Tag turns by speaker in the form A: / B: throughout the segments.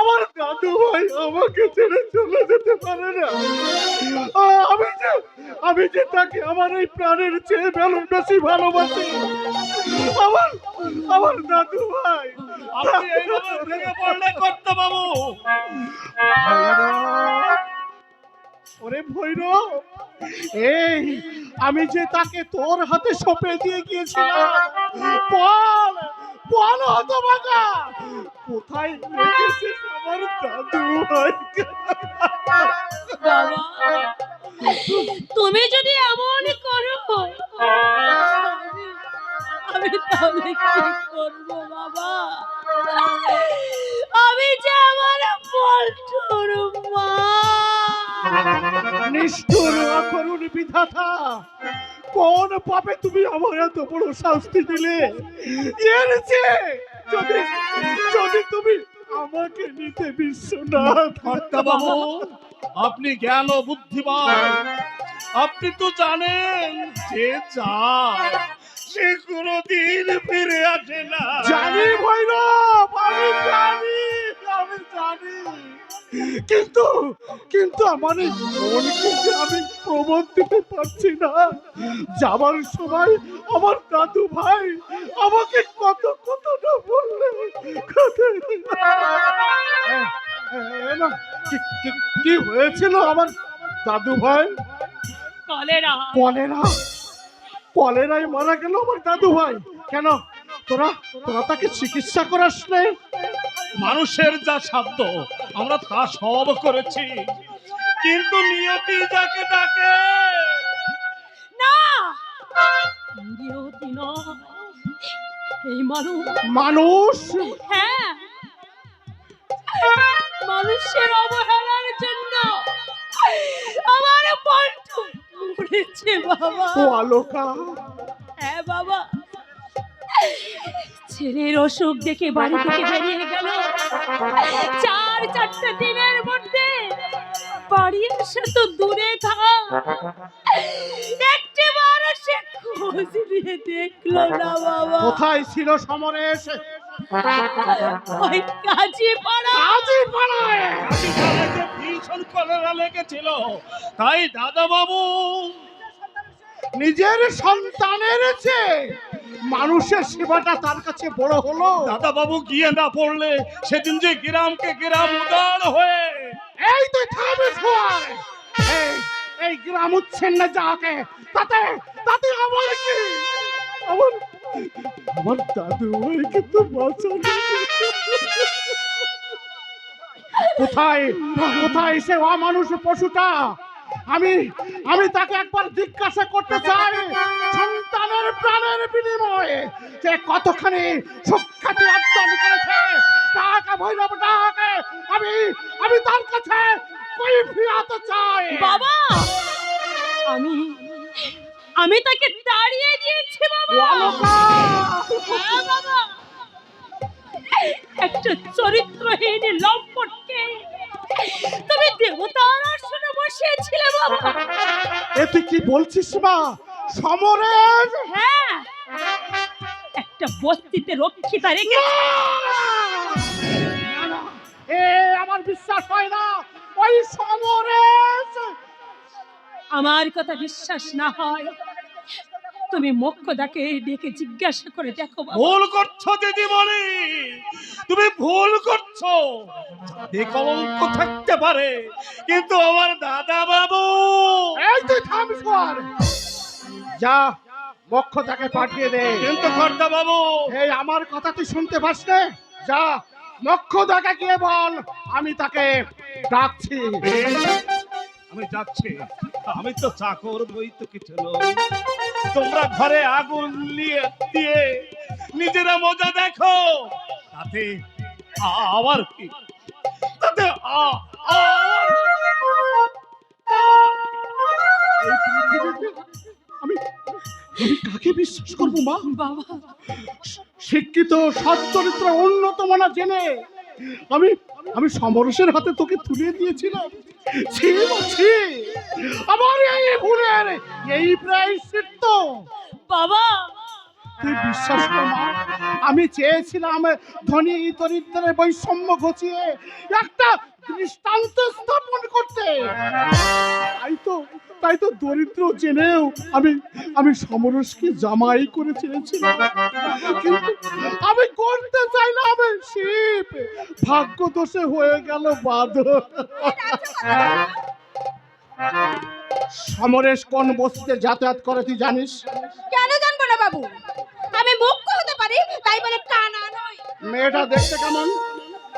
A: আমার
B: দাদু ভাই আমাকে ছেড়ে চলে যেতে পারে না। আমি যে আমি যে তাকে আমার এই প্রাণের চেয়ে ভালো বেশি ভালোবাসি। আমার আমার দাদু ভাই।
C: আপনি এইভাবে ভেঙে পড়লে করতে বাবু।
B: ওরে ভৈরব এই আমি যে তাকে তোর হাতে সঁপে দিয়ে গিয়েছিলাম বল বল হতভাগা। কোথায় রেখেছিস আমার দাদু
A: তুমি যদি এমন করো আমি তাহলে কি করব বাবা? আমি যে আমার পল্টুর মা।
B: নিষ্ঠুর অকরুণ বিধাতা কোন পাপে তুমি আমার এত বড় শাস্তি দিলে? এর যদি যদি তুমি আমাকে নিতে বিশ্বনাথ।
C: কর্তা বাবু আপনি জ্ঞান বুদ্ধিমান। আপনি তো জানেন যে চায় সে কোনো দিন ফিরে আসে না।
B: জানি ভৈরব জানি আমি জানি। কিন্তু কিন্তু আমার এই মনকে যে আমি প্রবোধ দিতে পারছি না যাবার সময় আমার দাদু ভাই আমাকে কত কত না বললে। কি- হয়েছিল আমার দাদু ভাই?
A: কলেরা।
B: কলেরা? কলেরায় মারা গেল আমার দাদু ভাই। কেন? তোরা তোরা তাকে চিকিৎসা করাস নাই
C: মানুষের যা সাধ্য আমরা তা সব করেছি। কিন্তু নিয়তি যাকে ডাকে
A: না! নিয়তি নয় এই মানুষ।
B: মানুষ?
A: হ্যাঁ। মানুষের অবহেলার জন্য আমার পল্টু মরেছে বাবা।
B: ও আলোকা।
A: হ্যাঁ বাবা। ছেলের অসুখ দেখে বাড়ি থেকে বেরিয়ে গেল। চার চারটে দিনের মধ্যে বাড়ি এসে তো দূরে থাক। একটি বার সে খোঁজ নিয়ে দেখল না বাবা।
B: কোথায় ছিল সমরেশ
A: ওই কাজী পাড়া
B: কাজী পাড়ায়
C: ভীষণ কলেরা লেগেছিল তাই দাদা বাবু
B: নিজের সন্তানের চেয়ে মানুষের সেবাটা তার কাছে বড় হলো।
C: দাদা বাবু গিয়ে না পড়লে সেদিন যে গ্রামকে গ্রাম উদার হয়ে
B: এই তুই থামে এই এই গ্রাম উচ্ছেন না যাকে তাতে তাতে আমার কি? আমার আমার দাদু ভাইকে তো বাঁচানো কোথায় কোথায় সে অমানুষ পশুটা? আমি আমি তাকে একবার জিজ্ঞাসা করতে চাই। সন্তানের প্রাণের বিনিময়ে যে কতখানি সুখ্যাতি অর্জন করেছে। টাকা ভৈরব টাকা আমি আমি তার কাছে কৈফিয়ত চাই।
A: বাবা আমি আমি তাকে তাড়িয়ে দিয়েছি বাবা! হ্যাঁ বাবা। একটা চরিত্রহীন লম্পটকে তুমি দেবতার আসনে বসিয়েছিলে বাবা।
B: এ তুই কি বলছিস মা? সমরের
A: হ্যাঁ। একটা বস্তিতে রক্ষিতা রেখে
B: এ আমার বিশ্বাস হয় না ওই সমরেশ!
A: আমার কথা বিশ্বাস না হয়। তুমি মোক্ষদাকে ডেকে জিজ্ঞাসা করে দেখো
C: ভুল করছ দিদিমণি। তুমি ভুল করছ। যাতে কলঙ্ক থাকতে পারে কিন্তু আমার দাদা বাবু
B: এই তুই থাম শোয়ার যা মক্ষ তাকে পাঠিয়ে দে।
C: কিন্তু কর্তা বাবু
B: এই আমার কথা তুই শুনতে পাস না? যা মক্ষ তাকে গিয়ে বল আমি তাকে ডাকছি।
C: আমি যাচ্ছি। আমি তো চাকর বই তো কিছু তোমরা ঘরে আগুন নিয়ে দিয়ে নিজেরা মজা দেখো। তাতে আবার কি? তাতে
B: আমি আমি কাকে বিশ্বাস করব মা?
A: বাবা।
B: শিক্ষিত সচ্চরিত্র উন্নত মানা জেনে আমি আমি সমরসের হাতে তোকে তুলে দিয়েছিলাম। ছি ছি। আমার এই ভুলের এই প্রায়শ্চিত্ত।
A: বাবা
B: তুই বিশ্বাস কর মা। আমি চেয়েছিলাম ধনী দরিদ্রের বৈষম্য ঘটিয়ে একটা দৃষ্টান্ত স্থাপন করতে। তাই তো তাই তো দরিদ্র জেনেও আমি আমি সমরসকে জামাই করে চেয়েছিলাম। কিন্তু আমি করতে চাইলাম শিব। ভাগ্য দোষে হয়ে গেল বাদর। সমরেশ কোন বস্তিতে যাতায়াত করে তুই জানিস?
A: কেন জানব না বাবু? পারি তাই বলে কানা নই
B: মেয়েটা দেখতে কেমন?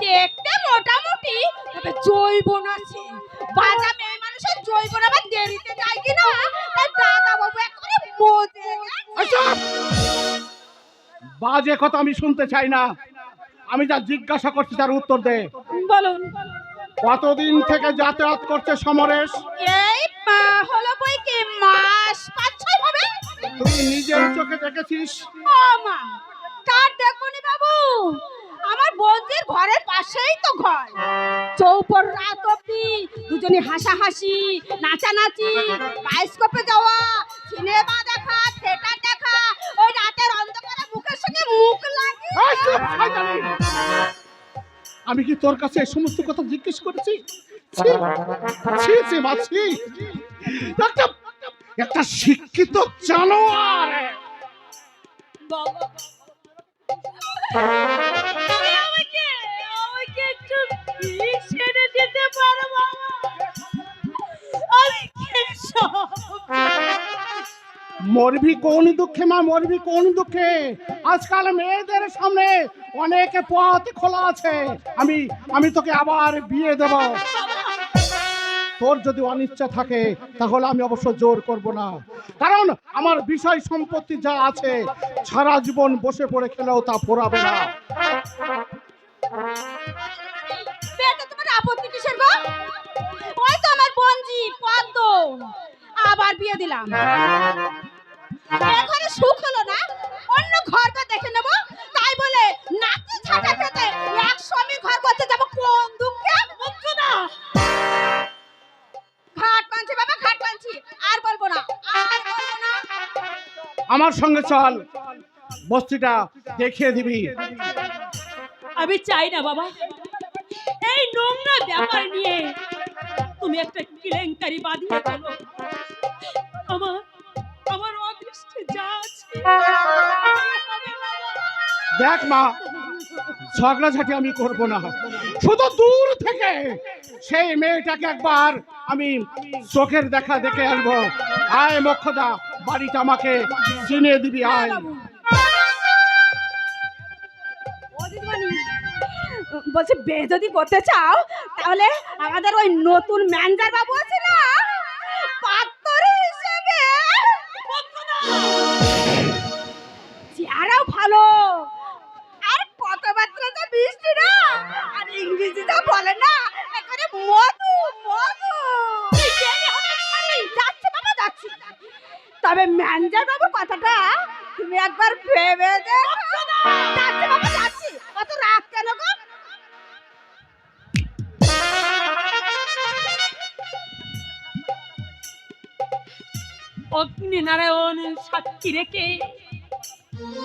A: দেখতে মোটামুটি তবে জৈবন আছে। বাজা মেয়ে মানুষের জৈবন আবার দেরিতে যায় কি না? তাই দাদা বাবু একবারে মজে
B: আচ্ছা! বাজে কথা আমি শুনতে চাই না। আমি যা জিজ্ঞাসা করছি তার উত্তর দে।
A: বলুন।
B: কতদিন থেকে যাতায়াত করছে সমরেশ?
A: এই মা হলো বই কি মাস পাঁচ ছয় হবে?
B: তুই নিজের চোখে দেখেছিস?
A: ও মা! আমার বৌদির ঘরের পাশেই তো ঘর। চৌপর রাত অব্দি দুজনে হাসাহাসি নাচানাচি বায়োস্কোপে যাওয়া সিনেমা দেখা থিয়েটার দেখা ওই রাতের অন্ধকারে মুখের সঙ্গে মুখ লাগে!
B: আমি কি তোর কাছে এই সমস্ত কথা জিজ্ঞেস করেছি? একটা একটা শিক্ষিত জানোয়ার! মরবি কোন দুঃখে, মা, মরবি কোন দুঃখে? আজকাল মেয়েদের সামনে অনেক পথ খোলা আছে। আমি আমি তোকে আবার বিয়ে দেব। তোর যদি অনিচ্ছা থাকে, তাহলে আমি অবশ্য জোর করব না। কারণ আমার বিষয় সম্পত্তি যা আছে, সারা জীবন বসে পড়ে খেলেও তা পোড়াবে না।
A: আবার বিয়ে দিলাম। এখানে
B: সঙ্গে চল। বস্তিটা দেখিয়ে দিবি।
A: আমি চাই না বাবা। এই নোংরা ব্যাপার নিয়ে তুমি একটা কেলেঙ্কারি বাঁধিয়ে গেল আমার আমার অদৃষ্টে যা আছে।
B: দেখ মা ঝগড়াঝাটি আমি করব না। শুধু দূর থেকে সেই মেয়েটাকে একবার আমি চোখের দেখা দেখে আনব। আয় মক্ষদা বাড়িটা আমাকে চিনিয়ে দিবি, আয়।
A: বলছি, বে, যদি করতে চাও, তাহলে আমাদের ওই নতুন ম্যানেজার বাবু আছে না? পাত্তর হিসেবে। চেহারাও ভালো। আর কথাবার্তা তো মিষ্টি না, আর ইংরেজিটা বলে না এখানে মধু। তবে ম্যানেজার বাবুর কথাটা তুমি একবার ভেবে দেখো। যাচ্ছি বাবা, যাচ্ছি। অত রাগ কেন গো? অগ্নি নারায়ণ সাক্ষী রেখে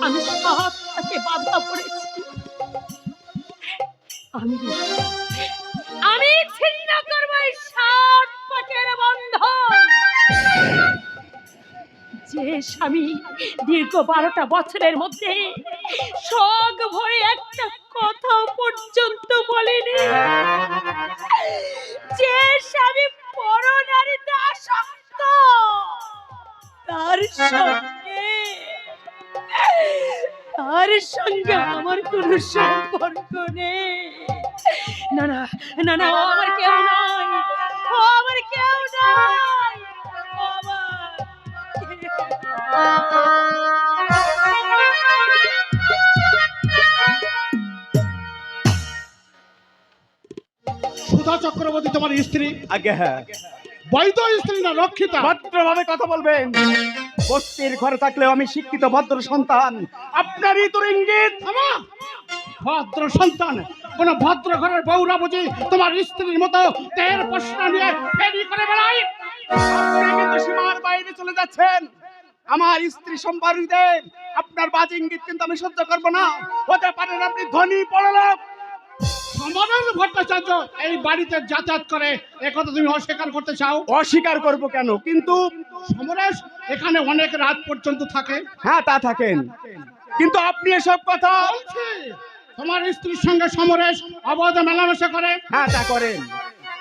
A: আমি সব তাকে বাধা পড়েছি। আমি আমি স্বামী, দীর্ঘ বারোটা বছরের মধ্যে শখ ভরে একটা কথা পর্যন্ত বলেনি। যে স্বামী পরনারীতে আসক্ত, তার সঙ্গে তার সঙ্গে আমার কোনো সম্পর্ক নেই। না না না না আমার কেউ ও আমার কেউ নয়।
B: সুধা চক্রবর্তী তোমার স্ত্রী?
D: আগে হ্যাঁ।
B: বৈধ স্ত্রী না রক্ষিতা?
D: ভদ্রভাবে কথা বলবেন। বস্তির ঘরে থাকলেও আমি শিক্ষিত ভদ্র সন্তান। আপনারই তোর ইঙ্গিত।
B: ভদ্র সন্তান কোন ভদ্র ঘরের বউরা বুঝি তোমার স্ত্রীর মতো তের প্রশ্ন নিয়ে ফেরি করে
D: আপনি কিন্তু সীমার বাইরে চলে যাচ্ছেন। আমার স্ত্রী সম্পর্কে আপনার বাজে ইঙ্গিত কিন্তু আমি সহ্য করব না। হতে পারেন আপনি ধনী বড় লোক।
B: ভট্টাচার্য এই বাড়িতে যাতায়াত করে। একথা তুমি অস্বীকার করতে চাও?
D: অস্বীকার করব কেন? কিন্তু
B: সমরেশ এখানে অনেক রাত পর্যন্ত থাকে।
D: হ্যাঁ তা থাকেন। কিন্তু আপনি এসব কথা
B: বলছি তোমার স্ত্রীর সঙ্গে সমরেশ অবৈধ মেলামেশা করে।
D: হ্যাঁ তা করেন।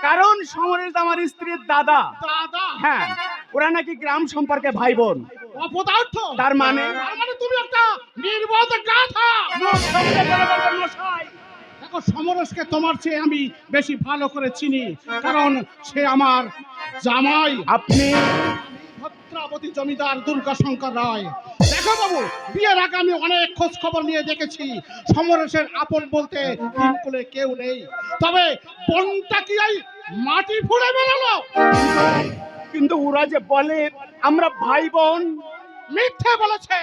D: কারণ সমরেশ আমার স্ত্রীর দাদা।
B: দাদা?
D: হ্যাঁ ওরা নাকি গ্রাম সম্পর্কে ভাই বোন।
B: অপদার্থ।
D: তার মানে?
B: তার মানে তুমি একটা নির্বোধ গাথা দেখো সমরসকে তোমার চেয়ে আমি বেশি ভালো করে চিনি কারণ সে আমার জামাই।
D: আপনি
B: ভদ্রাবতী জমিদার দুর্গা শঙ্কর রায়। দেখো বাবু বিয়ের আগে আমি অনেক খোঁজ খবর নিয়ে দেখেছি। সমরেশের আপন বলতে কেউ নেই। তবে বনটা কি মাটি ফুড়ে বেরোলো?
D: কিন্তু ওরা যে বলে, আমরা ভাই বোন
B: মিথ্যে বলেছে।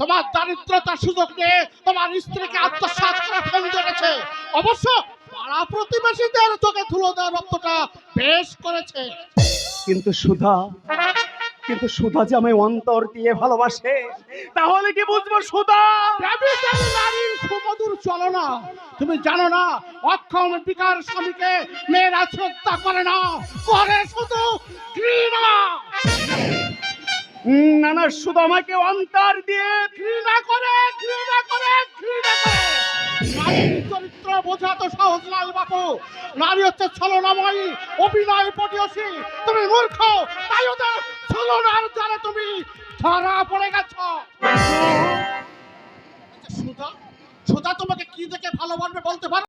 B: তোমার দারিদ্রতার সুযোগ নিয়ে তোমার স্ত্রীকে আত্মসাৎ করে ফেলে ধরেছে। অবশ্য পাড়া প্রতিবেশীদের চোখে ধুলো দেওয়ার রক্তটা বেশ করেছে।
D: কিন্তু সুধা কিন্তু সুধা যে আমায় অন্তর দিয়ে ভালোবাসে তাহলে কি বুঝব সুধা?
B: নারীর সুমধুর চলনা। তুমি জানো না অক্ষম বিকার স্বামীকে মেয়েরা শ্রদ্ধা করে না করে শুধু ঘৃণা।
D: উম, না না শুধু আমাকে অন্তর দিয়ে
B: ঘৃণা করে ঘৃণা করে ঘৃণা করে। চরিত্র বোঝা তো সহজ নয় বাপু। নারী হচ্ছে অভিনয় পটিয়সী। তুমি মূর্খ তাই ওদের ছলনার দ্বারা তুমি। ধরা পড়ে গেছ। আচ্ছা, সুধা তোমাকে কি দেখে ভালোবাসবে বলতে পারো?